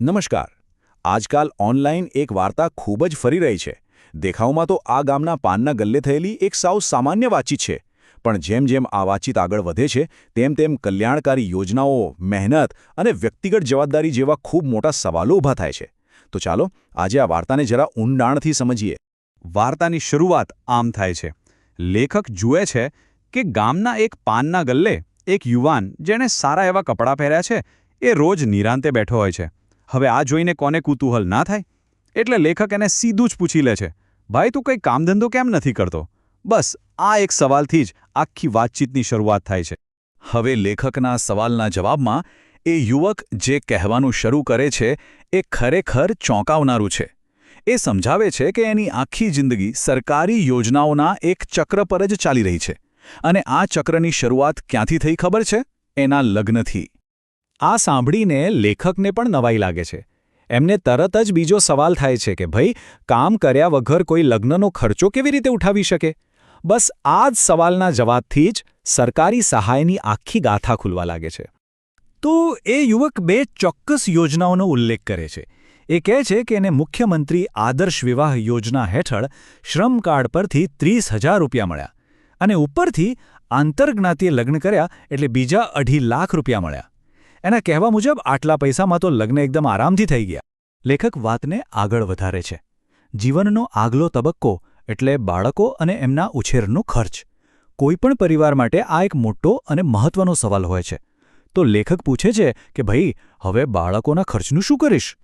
નમસ્કાર. આજકાલ ઓનલાઈન એક વાર્તા ખૂબ જ ફરી રહી છે. દેખાવમાં તો આ ગામના પાનના ગલ્લે થયેલી એક સાવ સામાન્ય વાતચીત છે. પણ જેમ જેમ આ વાતચીત આગળ વધે છે, તેમ તેમ કલ્યાણકારી યોજનાઓ, મહેનત અને વ્યક્તિગત જવાબદારી જેવા ખૂબ મોટા સવાલો ઊભા થાય છે. તો ચાલો, આજે આ વાર્તાને જરા ઊંડાણથી સમજીએ. વાર્તાની શરૂઆત આમ થાય છે. લેખક જુએ છે કે ગામના એક પાનના ગલ્લે એક યુવાન જેણે સારા એવા કપડાં પહેર્યા છે, એ રોજ નિરાંતે બેઠો હોય છે. હવે આ જોઈને કોને કુતૂહલ ના થાય? એટલે લેખક એને સીધું જ પૂછી લે છે, ભાઈ, તું કંઈ કામધંધો કેમ નથી કરતો? બસ, આ એક સવાલથી જ આખી વાતચીતની શરૂઆત થાય છે. હવે લેખકના સવાલના જવાબમાં એ યુવક જે કહેવાનું શરૂ કરે છે, એ ખરેખર ચોંકાવનારું છે. એ સમજાવે છે કે એની આખી જિંદગી સરકારી યોજનાઓના એક ચક્ર પર જ ચાલી રહી છે. અને આ ચક્રની શરૂઆત ક્યાંથી થઈ ખબર છે? એના લગ્નથી. આ સાંભળીને લેખકને પણ નવાઈ લાગે છે. એમને તરત જ બીજો સવાલ થાય છે કે ભાઈ, કામ કર્યા વગર કોઈ લગ્નનો ખર્ચો કેવી રીતે ઉઠાવી શકે? બસ આ જ સવાલના જવાબથી જ સરકારી સહાયની આખી ગાથા ખુલવા લાગે છે. તો એ યુવક બે ચોક્કસ યોજનાઓનો ઉલ્લેખ કરે છે. એ કહે છે કે એને મુખ્યમંત્રી આદર્શ વિવાહ યોજના હેઠળ શ્રમ કાર્ડ પરથી ત્રીસ હજાર રૂપિયા મળ્યા અને ઉપરથી આંતરજ્ઞાતીય લગ્ન કર્યા એટલે બીજા અઢી લાખ રૂપિયા મળ્યા. એના કહેવા મુજબ, આટલા પૈસામાં તો લગ્ન એકદમ આરામથી થઈ ગયા. લેખક વાતને આગળ વધારે છે. જીવનનો આગલો તબક્કો એટલે બાળકો અને એમના ઉછેરનો ખર્ચ. કોઈપણ પરિવાર માટે આ એક મોટો અને મહત્વનો સવાલ હોય છે. તો લેખક પૂછે છે કે, ભાઈ, હવે બાળકોના ખર્ચનું શું કરીશ?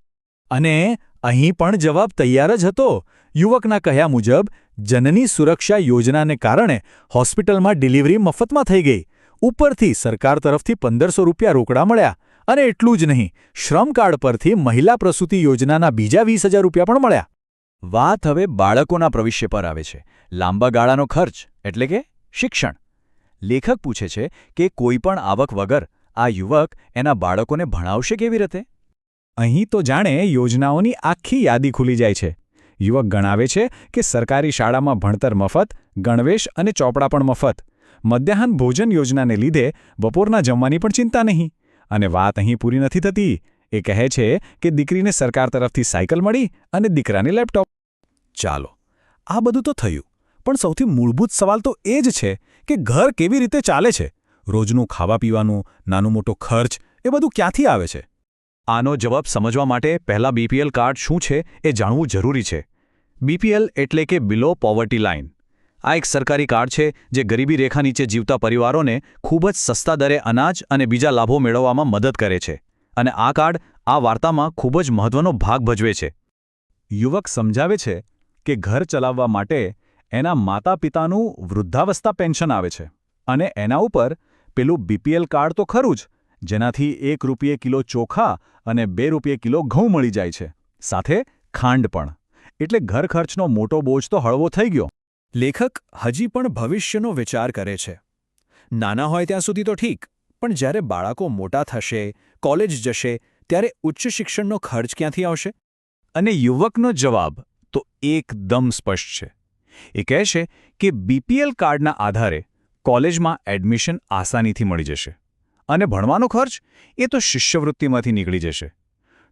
અને અહીં પણ જવાબ તૈયાર જ હતો. યુવકના કહ્યા મુજબ, જનની સુરક્ષા યોજનાને કારણે હોસ્પિટલમાં ડિલિવરી મફતમાં થઈ ગઈ. ઉપરથી સરકાર તરફથી પંદરસો રૂપિયા રોકડા મળ્યા અને એટલું જ નહીં, શ્રમ કાર્ડ પરથી મહિલા પ્રસૂતિ યોજનાના બીજા વીસ હજાર રૂપિયા પણ મળ્યા. વાત હવે બાળકોના ભવિષ્ય પર આવે છે. લાંબા ગાળાનો ખર્ચ, એટલે કે શિક્ષણ. લેખક પૂછે છે કે કોઈપણ આવક વગર આ યુવક એના બાળકોને ભણાવશે કેવી રીતે? અહીં તો જાણે યોજનાઓની આખી યાદી ખુલી જાય છે. યુવક ગણાવે છે કે સરકારી શાળામાં ભણતર મફત, ગણવેશ અને ચોપડા પણ મફત. મધ્યાહન ભોજન યોજનાને લીધે બપોરના જમવાની પણ ચિંતા નહીં. અને વાત અહીં પૂરી નથી થતી. એ કહે છે કે દીકરીને સરકાર તરફથી સાયકલ મળી અને દીકરાને લેપટોપ. ચાલો, આ બધું તો થયું. પણ સૌથી મૂળભૂત સવાલ તો એ જ છે કે ઘર કેવી રીતે ચાલે છે? રોજનું ખાવા પીવાનું નાનું મોટો ખર્ચ, એ બધું ક્યાંથી આવે છે? આનો જવાબ સમજવા માટે પહેલા બીપીએલ કાર્ડ શું છે એ જાણવું જરૂરી છે. બીપીએલ એટલે કે બિલો પોવર્ટી લાઇન. આ એક સરકારી કાર્ડ છે જે ગરીબી રેખા નીચે જીવતા પરિવારોને ખૂબ જ સસ્તા દરે અનાજ અને બીજા લાભો મેળવવામાં મદદ કરે છે. અને આ કાર્ડ આ વાર્તામાં ખૂબ જ મહત્વનો ભાગ ભજવે છે. યુવક સમજાવે છે કે ઘર ચલાવવા માટે એના માતા પિતાનું વૃદ્ધાવસ્થા પેન્શન આવે છે. અને એના ઉપર પેલું બીપીએલ કાર્ડ તો ખરું જ, જેનાથી એક રૂપિયે કિલો ચોખા અને બે રૂપિયે કિલો ઘઉં મળી જાય છે. સાથે ખાંડ પણ. એટલે ઘર ખર્ચનો મોટો બોજ તો હળવો થઈ ગયો. લેખક હજી પણ ભવિષ્યનો વિચાર કરે છે. નાના હોય ત્યાં સુધી તો ઠીક, પણ જ્યારે બાળકો મોટા થશે, કોલેજ જશે, ત્યારે ઉચ્ચ શિક્ષણનો ખર્ચ ક્યાંથી આવશે? અને યુવકનો જવાબ તો એકદમ સ્પષ્ટ છે. એ કહે છે કે બીપીએલ કાર્ડના આધારે કોલેજમાં એડમિશન આસાનીથી મળી જશે. અને ભણવાનો ખર્ચ એ તો શિષ્યવૃત્તિમાંથી નીકળી જશે.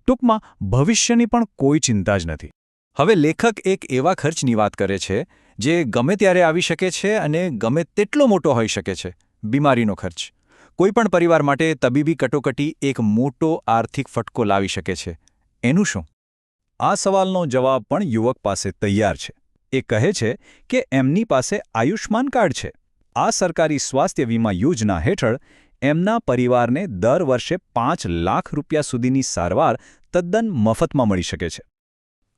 ટૂંકમાં ભવિષ્યની પણ કોઈ ચિંતા જ નથી. હવે લેખક એક એવા ખર્ચની વાત કરે છે જે ગમે ત્યારે આવી શકે છે અને ગમે તેટલો મોટો હોઈ શકે છે, બીમારીનો ખર્ચ. કોઈપણ પરિવાર માટે તબીબી કટોકટી એક મોટો આર્થિક ફટકો લાવી શકે છે. એનું શું? આ સવાલનો જવાબ પણ યુવક પાસે તૈયાર છે. એ કહે છે કે એમની પાસે આયુષ્માન કાર્ડ છે. આ સરકારી સ્વાસ્થ્ય વીમા યોજના હેઠળ એમના પરિવારને દર વર્ષે પાંચ લાખ રૂપિયા સુધીની સારવાર તદ્દન મફતમાં મળી શકે છે.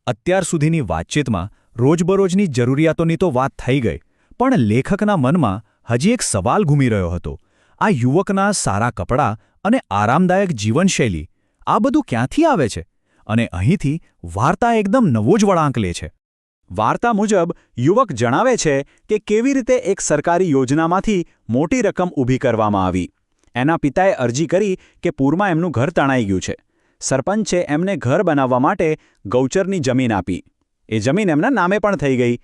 અત્યાર સુધીની વાતચીતમાં રોજબરોજની જરૂરિયાતોની તો વાત થઈ ગઈ, પણ લેખકના મનમાં હજી એક સવાલ ઘૂમી રહ્યો હતો. આ યુવકના સારા કપડાં અને આરામદાયક જીવનશૈલી, આ બધું ક્યાંથી આવે છે? અને અહીંથી વાર્તા એકદમ નવો જ વળાંક લે છે. વાર્તા મુજબ, યુવક જણાવે છે કે કેવી રીતે એક સરકારી યોજનામાંથી મોટી રકમ ઊભી કરવામાં આવી. એના પિતાએ અરજી કરી કે પૂરમાં એમનું ઘર તણાઈ ગયું છે. સરપંચે એમને ઘર બનાવવા માટે ગૌચરની જમીન આપી. એ જમીન એમના નામે પણ થઈ ગઈ.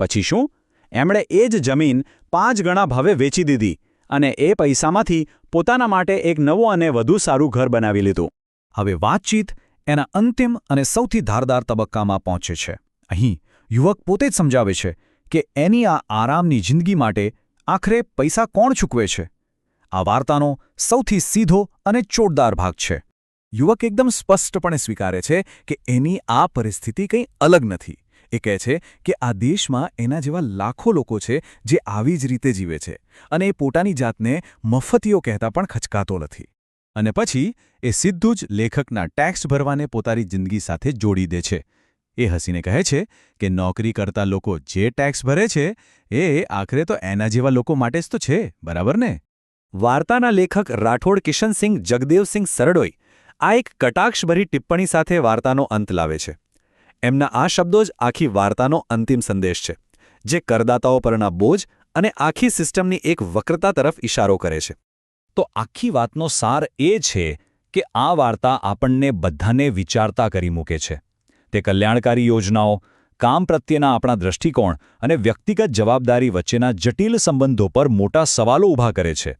પછી શું? એમણે એ જ જમીન પાંચ ગણા ભાવે વેચી દીધી અને એ પૈસામાંથી પોતાના માટે એક નવું અને વધુ સારું ઘર બનાવી લીધું. હવે વાતચીત એના અંતિમ અને સૌથી ધારદાર તબક્કામાં પહોંચે છે. અહીં યુવક પોતે જ સમજાવે છે કે એની આ આરામની જિંદગી માટે આખરે પૈસા કોણ ચૂકવે છે? આ વાર્તાનો સૌથી સીધો અને ચોટદાર ભાગ છે. યુવક એકદમ સ્પષ્ટપણે સ્વીકારે છે કે એની આ પરિસ્થિતિ કંઈ અલગ નથી. એ કહે છે કે આ દેશમાં એના જેવા લાખો લોકો છે જે આવી જ રીતે જીવે છે અને એ પોતાની જાતને મફતીઓ કહેતા પણ ખચકાતો નથી. અને પછી એ સીધું જ લેખકના ટેક્સ ભરવાને પોતાની જિંદગી સાથે જોડી દે છે. એ હસીને કહે છે કે નોકરી કરતા લોકો જે ટેક્સ ભરે છે, એ આખરે તો એના જેવા લોકો માટે જ તો છે, બરાબર ને? વાર્તાના લેખક રાઠોડ કિશનસિંહ જગદેવસિંહ સરડોઈ આ એક કટાક્ષભરી ટિપ્પણી સાથે વાર્તાનો અંત લાવે છે. એમના આ શબ્દો જ આખી વાર્તાનો અંતિમ સંદેશ છે, જે કરદાતાઓ પરના બોજ અને આખી સિસ્ટમની એક વક્રતા તરફ ઇશારો કરે છે. તો આખી વાતનો સાર એ છે કે આ વાર્તા આપણને બધાને વિચારતા કરી મૂકે છે. તે કલ્યાણકારી યોજનાઓ, કામ પ્રત્યેના આપણા દૃષ્ટિકોણ અને વ્યક્તિગત જવાબદારી વચ્ચેના જટિલ સંબંધો પર મોટા સવાલો ઊભા કરે છે.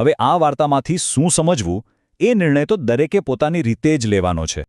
હવે આ વાર્તામાંથી શું સમજવું? એ નિર્ણય તો દરેકે પોતાની રીતે જ લેવાનો છે.